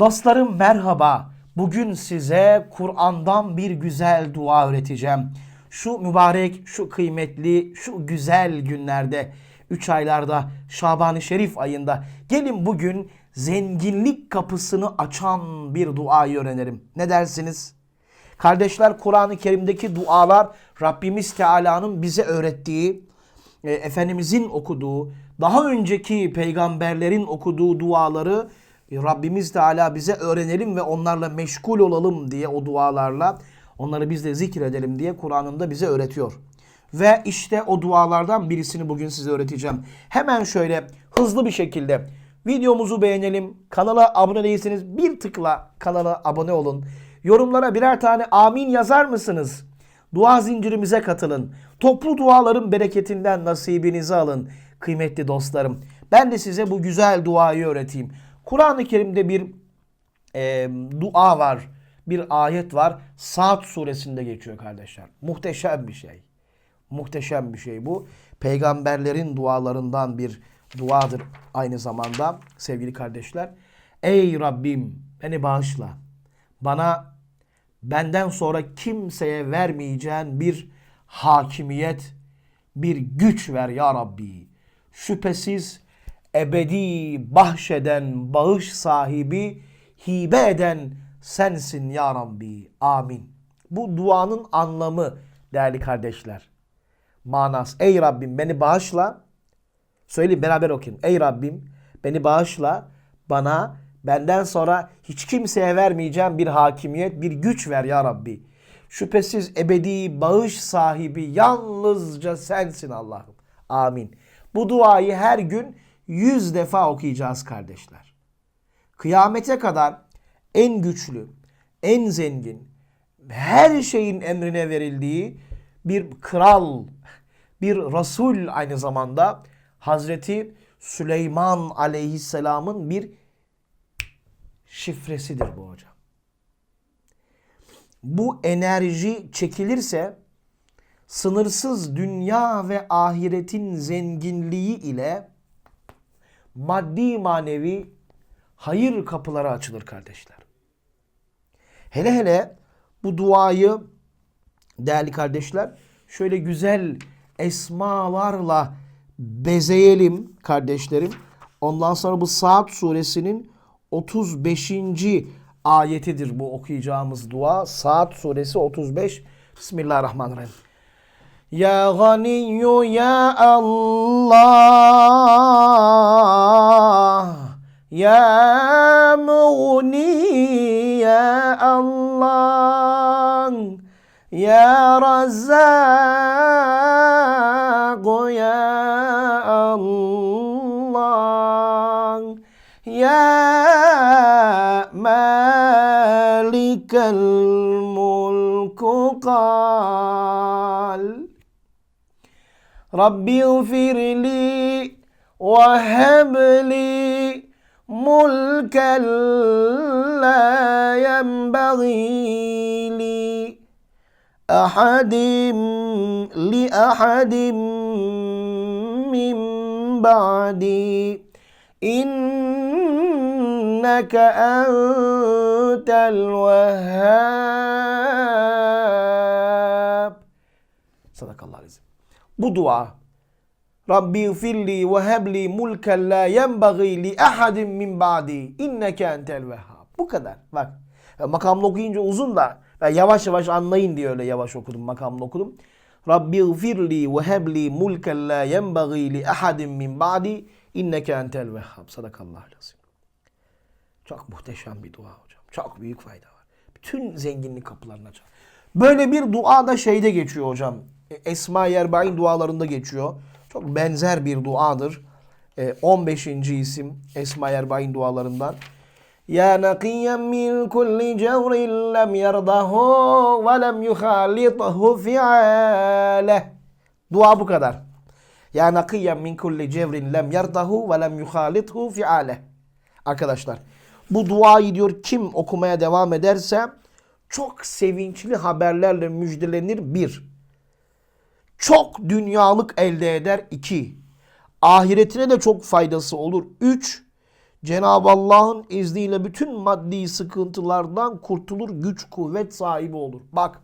Dostlarım merhaba. Bugün size Kur'an'dan bir güzel dua öğreteceğim. Şu mübarek, şu kıymetli, şu güzel günlerde, 3 aylarda, Şaban-ı Şerif ayında gelin bugün zenginlik kapısını açan bir duayı öğrenelim. Ne dersiniz? Kardeşler Kur'an-ı Kerim'deki dualar Rabbimiz Teala'nın bize öğrettiği, e, Efendimizin okuduğu, daha önceki peygamberlerin okuduğu duaları Rabbimiz Teala bize öğrenelim ve onlarla meşgul olalım diye o dualarla onları biz de zikredelim diye Kur'an'ında bize öğretiyor. Ve işte o dualardan birisini bugün size öğreteceğim. Hemen şöyle hızlı bir şekilde videomuzu beğenelim. Kanala abone değilseniz bir tıkla kanala abone olun. Yorumlara birer tane amin yazar mısınız? Dua zincirimize katılın. Toplu duaların bereketinden nasibinizi alın kıymetli dostlarım. Ben de size bu güzel duayı öğreteyim. Kur'an-ı Kerim'de bir e, dua var, bir ayet var. Saat suresinde geçiyor kardeşler. Muhteşem bir şey. Muhteşem bir şey bu. Peygamberlerin dualarından bir duadır aynı zamanda sevgili kardeşler. Ey Rabbim beni bağışla. Bana benden sonra kimseye vermeyeceğin bir hakimiyet, bir güç ver ya Rabbi. Şüphesiz ebedi bahşeden, bağış sahibi, hibe eden sensin ya Rabbi. Amin. Bu duanın anlamı değerli kardeşler. Manası. Ey Rabbim beni bağışla. Söyleyin beraber okuyun. Ey Rabbim beni bağışla. Bana benden sonra hiç kimseye vermeyeceğim bir hakimiyet, bir güç ver ya Rabbi. Şüphesiz ebedi bağış sahibi yalnızca sensin Allah'ım. Amin. Bu duayı her gün yüz defa okuyacağız kardeşler. Kıyamete kadar en güçlü, en zengin, her şeyin emrine verildiği bir kral, bir Resul aynı zamanda Hazreti Süleyman aleyhisselamın bir şifresidir bu hocam. Bu enerji çekilirse sınırsız dünya ve ahiretin zenginliği ile maddi manevi hayır kapıları açılır kardeşler. Hele hele bu duayı değerli kardeşler şöyle güzel esmalarla bezeyelim kardeşlerim. Ondan sonra bu Saat suresinin 35. ayetidir bu okuyacağımız dua. Saat suresi 35. Bismillahirrahmanirrahim. Ya ganiyyu ya Allah Ya muğni ya Allah Ya Razzaq ya Allah Ya Malikal mulku qal Rabbi اغفر لي وهب لي ملكا لا ينبغي لي أحد لأحد من بعدي. إنك أنت الوهاب. صدق الله العظيم. Bu dua Rabbi filli ve hebli mulken la yenbagî li ahadin min ba'di inneke entel vehhab. Bu kadar. Bak. Makamlı okuyunca uzun da ben yavaş yavaş anlayın diye öyle yavaş okudum makamlı okudum. Rabbi firli ve hebli mulken la yenbagî li ahadin min ba'di inneke entel vehhab. Sadakallahu lazım. Çok muhteşem bir dua hocam. Çok büyük fayda var. Bütün zenginlik kapılarını açar. Böyle bir dua da şeyde geçiyor hocam. Esma-i Erbain dualarında geçiyor. Çok benzer bir duadır. E, 15. isim Esma-i Erbain dualarından. Ya nakiyen min kulli cevrin lem yerdahu ve lem yuhalithu fi'aleh. Dua bu kadar. Ya nakiyen min kulli cevrin lem yerdahu ve lem yuhalithu fi'aleh. Arkadaşlar bu duayı diyor kim okumaya devam ederse çok sevinçli haberlerle müjdelenir bir. Çok dünyalık elde eder iki. Ahiretine de çok faydası olur. Üç. Cenab-ı Allah'ın izniyle bütün maddi sıkıntılardan kurtulur, güç, kuvvet sahibi olur. Bak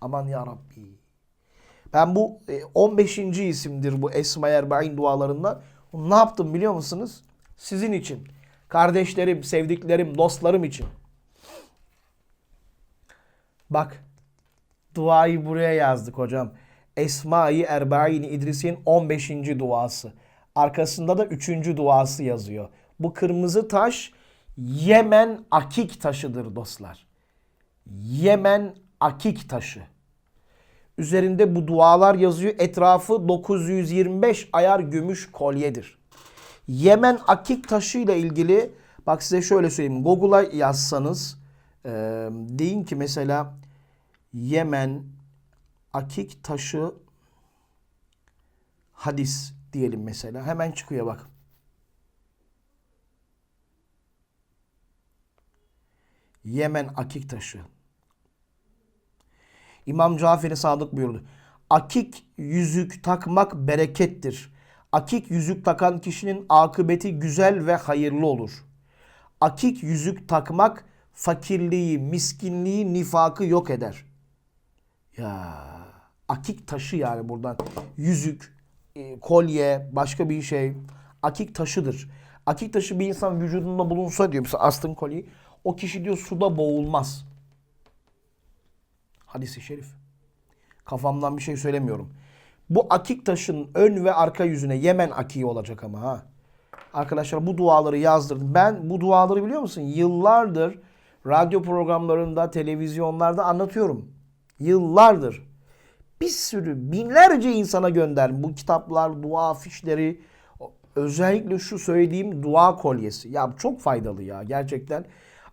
aman ya Rabbi. Ben bu e, 15. isimdir bu Esma-i Erbain dualarından. Ne yaptım biliyor musunuz? Sizin için. Kardeşlerim, sevdiklerim, dostlarım için. Bak duayı buraya yazdık hocam. Esma-i Erbain İdris'in 15. duası. Arkasında da 3. duası yazıyor. Bu kırmızı taş Yemen akik taşıdır dostlar. Yemen akik taşı. Üzerinde bu dualar yazıyor. Etrafı 925 ayar gümüş kolyedir. Yemen akik taşı ile ilgili bak size şöyle söyleyeyim. Google'a yazsanız e, deyin ki mesela Yemen akik taşı hadis diyelim mesela. Hemen çıkıyor bak. Yemen akik taşı. İmam Cafer-i Sadık buyurdu. Akik yüzük takmak berekettir. Akik yüzük takan kişinin akıbeti güzel ve hayırlı olur. Akik yüzük takmak fakirliği, miskinliği, nifakı yok eder. Ya akik taşı yani buradan yüzük, e, kolye, başka bir şey. Akik taşıdır. Akik taşı bir insan vücudunda bulunsa diyor mesela astın kolyeyi. O kişi diyor suda boğulmaz. Hadisi şerif. Kafamdan bir şey söylemiyorum. Bu akik taşın ön ve arka yüzüne Yemen akiği olacak ama ha. Arkadaşlar bu duaları yazdırdım. Ben bu duaları biliyor musun? Yıllardır radyo programlarında, televizyonlarda anlatıyorum. Yıllardır. Bir sürü binlerce insana gönderdim. Bu kitaplar, dua fişleri, özellikle şu söylediğim dua kolyesi. Ya çok faydalı ya gerçekten.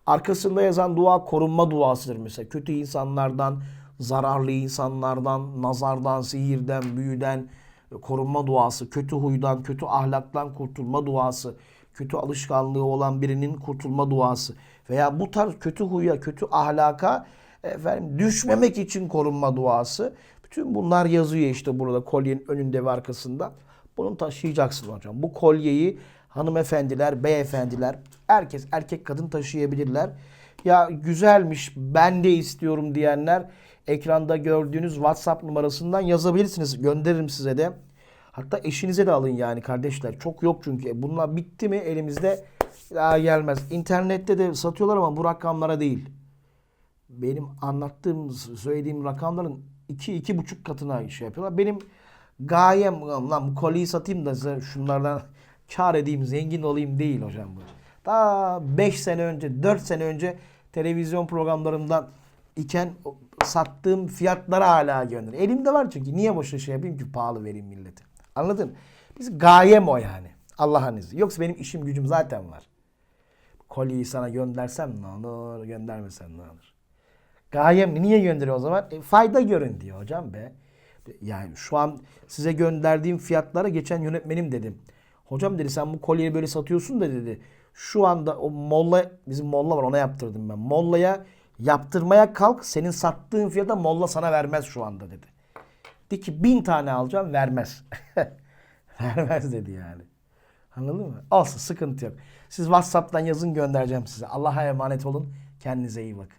Arkasında yazan dua korunma duasıdır mesela. Kötü insanlardan, zararlı insanlardan, nazardan, sihirden, büyüden korunma duası, kötü huydan, kötü ahlaktan kurtulma duası, kötü alışkanlığı olan birinin kurtulma duası veya bu tarz kötü huya, kötü ahlaka efendim düşmemek için korunma duası. Bütün bunlar yazıyor işte burada kolyenin önünde ve arkasında. Bunu taşıyacaksın hocam. Bu kolyeyi hanımefendiler, beyefendiler, herkes erkek kadın taşıyabilirler. Ya güzelmiş ben de istiyorum diyenler ekranda gördüğünüz WhatsApp numarasından yazabilirsiniz. Gönderirim size de. Hatta eşinize de alın yani kardeşler. Çok yok çünkü. Bunlar bitti mi elimizde daha gelmez. İnternette de satıyorlar ama bu rakamlara değil. Benim anlattığım, söylediğim rakamların iki, iki buçuk katına şey yapıyorlar. Benim gayem lan bu kolyeyi satayım da şunlardan kar edeyim, zengin olayım değil hocam bu. Daha 5 sene önce, 4 sene önce televizyon programlarından iken sattığım fiyatları hala gönder. Elimde var çünkü. Niye boşuna şey yapayım ki pahalı vereyim millete. Anladın? Biz gayem o yani. Allah'ın izniyle. Yoksa benim işim gücüm zaten var. Kolyeyi sana göndersem ne olur, göndermesem ne olur. Gayem niye gönderiyor o zaman? E, fayda görün diyor hocam be. Yani şu an size gönderdiğim fiyatlara geçen yönetmenim dedim. Hocam dedi sen bu kolyeyi böyle satıyorsun da dedi. Şu anda o molla bizim molla var ona yaptırdım ben. Mollaya yaptırmaya kalk senin sattığın fiyata molla sana vermez şu anda dedi. De ki bin tane alacağım vermez. vermez dedi yani. Anladın mı? Olsun sıkıntı yok. Siz Whatsapp'tan yazın göndereceğim size. Allah'a emanet olun. Kendinize iyi bakın.